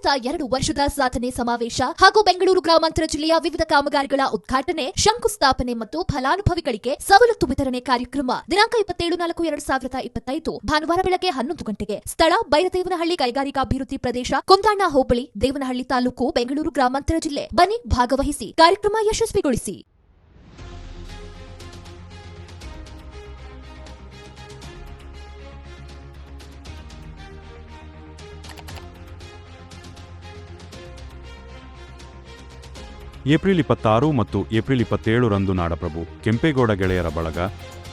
ಸರ್ಕಾರದ ಎರಡು ವರ್ಷದ ಸಾಧನೆ ಸಮಾವೇಶ ಹಾಗೂ ಬೆಂಗಳೂರು ಗ್ರಾಮಾಂತರ ಜಿಲ್ಲೆಯ ವಿವಿಧ ಕಾಮಗಾರಿಗಳ ಉದ್ಘಾಟನೆ, ಶಂಕುಸ್ಥಾಪನೆ ಮತ್ತು ಫಲಾನುಭವಿಗಳಿಗೆ ಸವಲತ್ತು ವಿತರಣೆ ಕಾರ್ಯಕ್ರಮ. ದಿನಾಂಕ ಇಪ್ಪತ್ತೇಳು ನಾಲ್ಕು ಎರಡು ಸಾವಿರದ ಇಪ್ಪತ್ತೈದು, ಭಾನುವಾರ ಬೆಳಗ್ಗೆ ಹನ್ನೊಂದು ಗಂಟೆಗೆ. ಸ್ಥಳ ಬೈರದೇವನಹಳ್ಳಿ ಕೈಗಾರಿಕಾಭಿವೃದ್ಧಿ ಪ್ರದೇಶ, ಕುಂದಾಣ ಹೋಬಳಿ, ದೇವನಹಳ್ಳಿ ತಾಲೂಕು, ಬೆಂಗಳೂರು ಗ್ರಾಮಾಂತರ ಜಿಲ್ಲೆ. ಬನಿ ಭಾಗವಹಿಸಿ. ಕಾರ್ಯಕ್ರಮ ಯಶಸ್ವಿಗೊಳಿಸಿ. ಏಪ್ರಿಲ್ ಇಪ್ಪತ್ತಾರು ಮತ್ತು ಏಪ್ರಿಲ್ ಇಪ್ಪತ್ತೇಳರಂದು ನಾಡಪ್ರಭು ಕೆಂಪೇಗೌಡ ಗೆಳೆಯರ ಬಳಗ,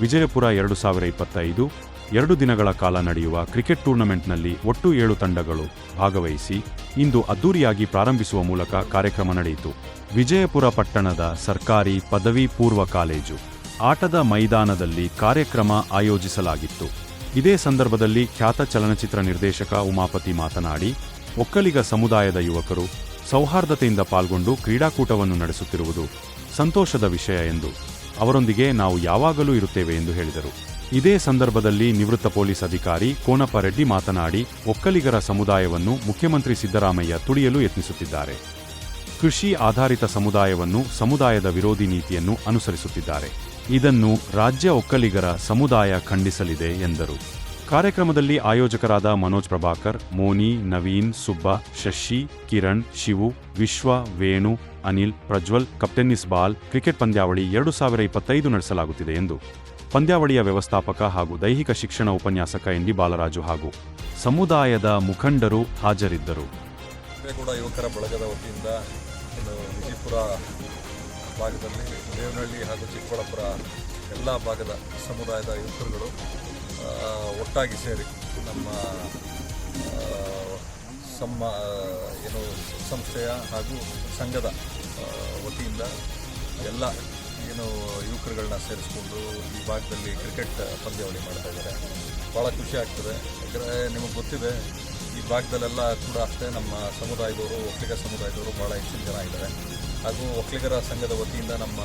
ವಿಜಯಪುರ ಎರಡು ಸಾವಿರ ಇಪ್ಪತ್ತೈದು, ಎರಡು ದಿನಗಳ ಕಾಲ ನಡೆಯುವ ಕ್ರಿಕೆಟ್ ಟೂರ್ನಮೆಂಟ್ನಲ್ಲಿ ಒಟ್ಟು ಏಳು ತಂಡಗಳು ಭಾಗವಹಿಸಿ ಇಂದು ಅದ್ದೂರಿಯಾಗಿ ಪ್ರಾರಂಭಿಸುವ ಮೂಲಕ ಕಾರ್ಯಕ್ರಮ ನಡೆಯಿತು. ವಿಜಯಪುರ ಪಟ್ಟಣದ ಸರ್ಕಾರಿ ಪದವಿ ಪೂರ್ವ ಕಾಲೇಜು ಆಟದ ಮೈದಾನದಲ್ಲಿ ಕಾರ್ಯಕ್ರಮ ಆಯೋಜಿಸಲಾಗಿತ್ತು. ಇದೇ ಸಂದರ್ಭದಲ್ಲಿ ಖ್ಯಾತ ಚಲನಚಿತ್ರ ನಿರ್ದೇಶಕ ಉಮಾಪತಿ ಮಾತನಾಡಿ, ಒಕ್ಕಲಿಗ ಸಮುದಾಯದ ಯುವಕರು ಸೌಹಾರ್ದತೆಯಿಂದ ಪಾಲ್ಗೊಂಡು ಕ್ರೀಡಾಕೂಟವನ್ನು ನಡೆಸುತ್ತಿರುವುದು ಸಂತೋಷದ ವಿಷಯ ಎಂದು ಅವರೊಂದಿಗೆ ನಾವು ಯಾವಾಗಲೂ ಇರುತ್ತೇವೆ ಎಂದು ಹೇಳಿದರು. ಇದೇ ಸಂದರ್ಭದಲ್ಲಿ ನಿವೃತ್ತ ಪೊಲೀಸ್ ಅಧಿಕಾರಿ ಕೋನಪ್ಪ ರೆಡ್ಡಿ ಮಾತನಾಡಿ, ಒಕ್ಕಲಿಗರ ಸಮುದಾಯವನ್ನು ಮುಖ್ಯಮಂತ್ರಿ ಸಿದ್ದರಾಮಯ್ಯ ತುಳಿಯಲು ಯತ್ನಿಸುತ್ತಿದ್ದಾರೆ. ಕೃಷಿ ಆಧಾರಿತ ಸಮುದಾಯವನ್ನು ಸಮುದಾಯದ ವಿರೋಧಿ ನೀತಿಯನ್ನು ಅನುಸರಿಸುತ್ತಿದ್ದಾರೆ. ಇದನ್ನು ರಾಜ್ಯ ಒಕ್ಕಲಿಗರ ಸಮುದಾಯ ಖಂಡಿಸಲಿದೆ ಎಂದರು. ಕಾರ್ಯಕ್ರಮದಲ್ಲಿ ಆಯೋಜಕರಾದ ಮನೋಜ್ ಪ್ರಭಾಕರ್, ಮೋನಿ, ನವೀನ್, ಸುಬ್ಬ, ಶಶಿ, ಕಿರಣ್, ಶಿವು, ವಿಶ್ವ, ವೇಣು, ಅನಿಲ್, ಪ್ರಜ್ವಲ್ ಕಪ್ಟೆನ್ನಿಸ್ ಬಾಲ್ ಕ್ರಿಕೆಟ್ ಪಂದ್ಯಾವಳಿ ಎರಡು ಸಾವಿರ ಇಪ್ಪತ್ತೈದು ನಡೆಸಲಾಗುತ್ತಿದೆ ಎಂದು ಪಂದ್ಯಾವಳಿಯ ವ್ಯವಸ್ಥಾಪಕ ಹಾಗೂ ದೈಹಿಕ ಶಿಕ್ಷಣ ಉಪನ್ಯಾಸಕ ಎನ್ ಡಿ ಬಾಲರಾಜು ಹಾಗೂ ಸಮುದಾಯದ ಮುಖಂಡರು ಹಾಜರಿದ್ದರು. ಯುವಕರ ಬಳಗದ ವತಿಯಿಂದ ಭಾಗದಲ್ಲಿ, ದೇವನಹಳ್ಳಿ ಹಾಗೂ ಚಿಕ್ಕಬಳ್ಳಾಪುರ ಎಲ್ಲ ಭಾಗದ ಸಮುದಾಯದ ಯುವಕರುಗಳು ಒಟ್ಟಾಗಿ ಸೇರಿ ನಮ್ಮ ಸಮ್ಮ ಏನು ಸಂಸ್ಥೆಯ ಹಾಗೂ ಸಂಘದ ವತಿಯಿಂದ ಎಲ್ಲ ಏನು ಯುವಕರುಗಳನ್ನ ಸೇರಿಸ್ಕೊಂಡು ಈ ಭಾಗದಲ್ಲಿ ಕ್ರಿಕೆಟ್ ಪಂದ್ಯಾವಳಿ ಮಾಡ್ತಾ ಇದ್ದಾರೆ. ಭಾಳ ಖುಷಿ ಆಗ್ತದೆ. ಯಾಕಂದರೆ ನಿಮಗೆ ಗೊತ್ತಿದೆ, ಈ ಭಾಗದಲ್ಲೆಲ್ಲ ಕೂಡ ಅಷ್ಟೇ ನಮ್ಮ ಸಮುದಾಯದವರು, ಒಕ್ಕಲಿಗ ಸಮುದಾಯದವರು ಭಾಳ ಹೆಚ್ಚಿನ ಜನ ಇದ್ದಾರೆ. ಹಾಗೂ ಒಕ್ಕಲಿಗರ ಸಂಘದ ವತಿಯಿಂದ ನಮ್ಮ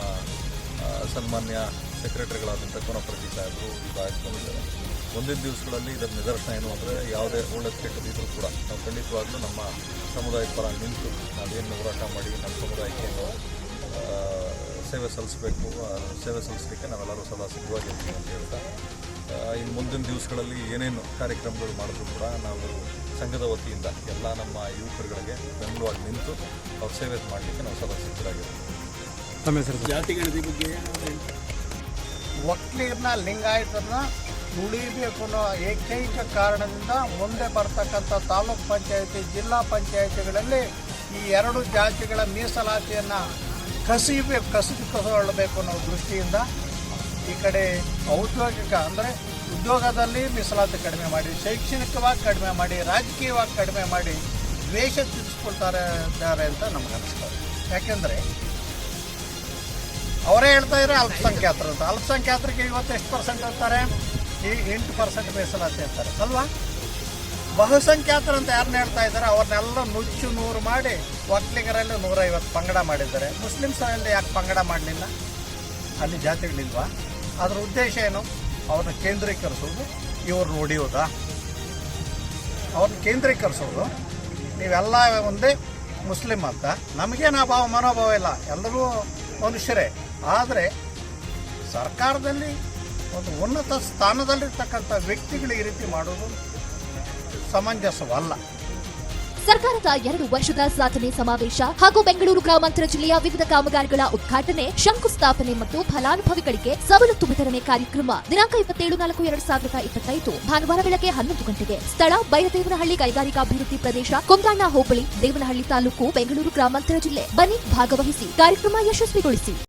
ಸನ್ಮಾನ್ಯ ಸೆಕ್ರೆಟರಿಗಳಾದಂಥ ಕೋನಪ್ರತಿ ಸಾಹೇಬರು ಬಾಯಿಸ್ಕೊಂಡಿದ್ದಾರೆ ಭಾಗಕ್ಕೆ ಬಂದಿದ್ದಾರೆ ಮುಂದಿನ ದಿವಸಗಳಲ್ಲಿ ಇದರ ನಿದರ್ಶನ ಏನು ಅಂದರೆ ಯಾವುದೇ ಒಳ್ಳೆದು ಕೆಟ್ಟದಿದ್ದರೂ ಕೂಡ ನಾವು ಖಂಡಿತವಾಗ್ಲೂ ನಮ್ಮ ಸಮುದಾಯದ ಪರ ನಿಂತು ನಾವೇನು ಹೋರಾಟ ಮಾಡಿ ನಮ್ಮ ಸಮುದಾಯಕ್ಕೆ ಸೇವೆ ಸಲ್ಲಿಸಬೇಕು ಆ ಸೇವೆ ಸಲ್ಲಿಸಲಿಕ್ಕೆ ನಾವೆಲ್ಲರೂ ಸದಾ ಸಿದ್ಧವಾಗಿರ್ತೀವಿ ಅಂತ ಹೇಳ್ತಾ ಇನ್ನು ಮುಂದಿನ ದಿವಸಗಳಲ್ಲಿ ಏನೇನು ಕಾರ್ಯಕ್ರಮಗಳು ಮಾಡಿದ್ರು ಕೂಡ ನಾವು ಸಂಘದ ವತಿಯಿಂದ ಎಲ್ಲ ನಮ್ಮ ಯುವಕರುಗಳಿಗೆ ಬೆಂಬಲವಾಗಿ ನಿಂತು ಅವ್ರ ಸೇವೆ ಮಾಡಲಿಕ್ಕೆ ನಾವು ಸದಾ ಸಿದ್ಧರಾಗಿರ್ತೀವಿ. ಒಕ್ಕಲಿಗರನ್ನ ಲಿಂಗಾಯತರನ್ನ ಉಳಿಬೇಕು ಅನ್ನೋ ಏಕೈಕ ಕಾರಣದಿಂದ ಮುಂದೆ ಬರ್ತಕ್ಕಂಥ ತಾಲೂಕ್ ಪಂಚಾಯತಿ, ಜಿಲ್ಲಾ ಪಂಚಾಯತಿಗಳಲ್ಲಿ ಈ ಎರಡು ಜಾತಿಗಳ ಮೀಸಲಾತಿಯನ್ನು ಕಸಿಬೇಕು ಕಸಿದುಕೊಳ್ಳಬೇಕು ಅನ್ನೋ ದೃಷ್ಟಿಯಿಂದ ಈ ಕಡೆ ಔದ್ಯೋಗಿಕ ಅಂದರೆ ಉದ್ಯೋಗದಲ್ಲಿ ಮೀಸಲಾತಿ ಕಡಿಮೆ ಮಾಡಿ, ಶೈಕ್ಷಣಿಕವಾಗಿ ಕಡಿಮೆ ಮಾಡಿ, ರಾಜಕೀಯವಾಗಿ ಕಡಿಮೆ ಮಾಡಿ ದ್ವೇಷ ತಿಳಿಸ್ಕೊಳ್ತಾರೆ ಅಂತ ನಮ್ಗೆ ಅನಿಸ್ತದೆ. ಯಾಕೆಂದರೆ ಅವರೇ ಹೇಳ್ತಾ ಇದ್ದಾರೆ ಅಲ್ಪಸಂಖ್ಯಾತರು ಅಂತ. ಅಲ್ಪಸಂಖ್ಯಾತರಿಗೆ ಇವತ್ತು ಎಷ್ಟು ಪರ್ಸೆಂಟ್ ಅಂತಾರೆ? ಈ ಎಂಟು ಪರ್ಸೆಂಟ್ ಮೀಸಲಾತಿ ಅಂತಾರೆ. ಅಲ್ವಾ? ಬಹುಸಂಖ್ಯಾತರು ಅಂತ ಯಾರನ್ನ ಹೇಳ್ತಾ ಇದ್ದಾರೆ? ಅವ್ರನ್ನೆಲ್ಲ ನುಚ್ಚು ನೂರು ಮಾಡಿ ಒಕ್ಕಲಿಗರಲ್ಲಿ ನೂರೈವತ್ತು ಪಂಗಡ ಮಾಡಿದ್ದಾರೆ. ಮುಸ್ಲಿಮ್ಸಲ್ಲಿ ಯಾಕೆ ಪಂಗಡ ಮಾಡಲಿಲ್ಲ? ಅಲ್ಲಿ ಜಾತಿಗಳಿಲ್ವಾ? ಅದರ ಉದ್ದೇಶ ಏನು? ಅವ್ರನ್ನ ಕೇಂದ್ರೀಕರಿಸೋದು, ಇವ್ರನ್ನ ಹೊಡೆಯೋದಾ ಅವ್ರನ್ನ ಕೇಂದ್ರೀಕರಿಸೋದು, ನೀವೆಲ್ಲ ಒಂದೇ ಮುಸ್ಲಿಮ್ ಅಂತ. ನಮಗೇನು ಆ ಭಾವ ಮನೋಭಾವ ಇಲ್ಲ. ಎಲ್ಲರೂ ಮನುಷ್ಯರೇ. ಆದರೆ ಸರ್ಕಾರದಲ್ಲಿ ಒಂದು ಉನ್ನತ ಸ್ಥಾನದಲ್ಲಿರ್ತಕ್ಕಂಥ ವ್ಯಕ್ತಿಗಳು ಈ ರೀತಿ ಮಾಡೋದು ಸಮಂಜಸವಲ್ಲ. ಸರ್ಕಾರದ ಎರಡು ವರ್ಷದ ಸಾಧನೆ ಸಮಾವೇಶ ಹಾಗೂ ಬೆಂಗಳೂರು ಗ್ರಾಮಾಂತರ ಜಿಲ್ಲೆಯ ವಿವಿಧ ಕಾಮಗಾರಿಗಳ ಉದ್ಘಾಟನೆ, ಶಂಕುಸ್ಥಾಪನೆ ಮತ್ತು ಫಲಾನುಭವಿಗಳಿಗೆ ಸವಲತ್ತು ವಿತರಣೆ ಕಾರ್ಯಕ್ರಮ ದಿನಾಂಕ ಇಪ್ಪತ್ತೇಳು ನಾಲ್ಕು ಎರಡು ಸಾವಿರದ ಇಪ್ಪತ್ತೈದು ಭಾನುವಾರ ಬೆಳಗ್ಗೆ ಹನ್ನೊಂದು ಗಂಟೆಗೆ. ಸ್ಥಳ ಬೈರದೇವನಹಳ್ಳಿ ಕೈಗಾರಿಕಾಭಿವೃದ್ಧಿ ಪ್ರದೇಶ, ಕುಂದಾಣ, ಹೋಬಳಿ, ದೇವನಹಳ್ಳಿ ತಾಲೂಕು, ಬೆಂಗಳೂರು ಗ್ರಾಮಾಂತರ ಜಿಲ್ಲೆ. ಬನ್ನಿ ಭಾಗವಹಿಸಿ. ಕಾರ್ಯಕ್ರಮ ಯಶಸ್ವಿಗೊಳಿಸಿ.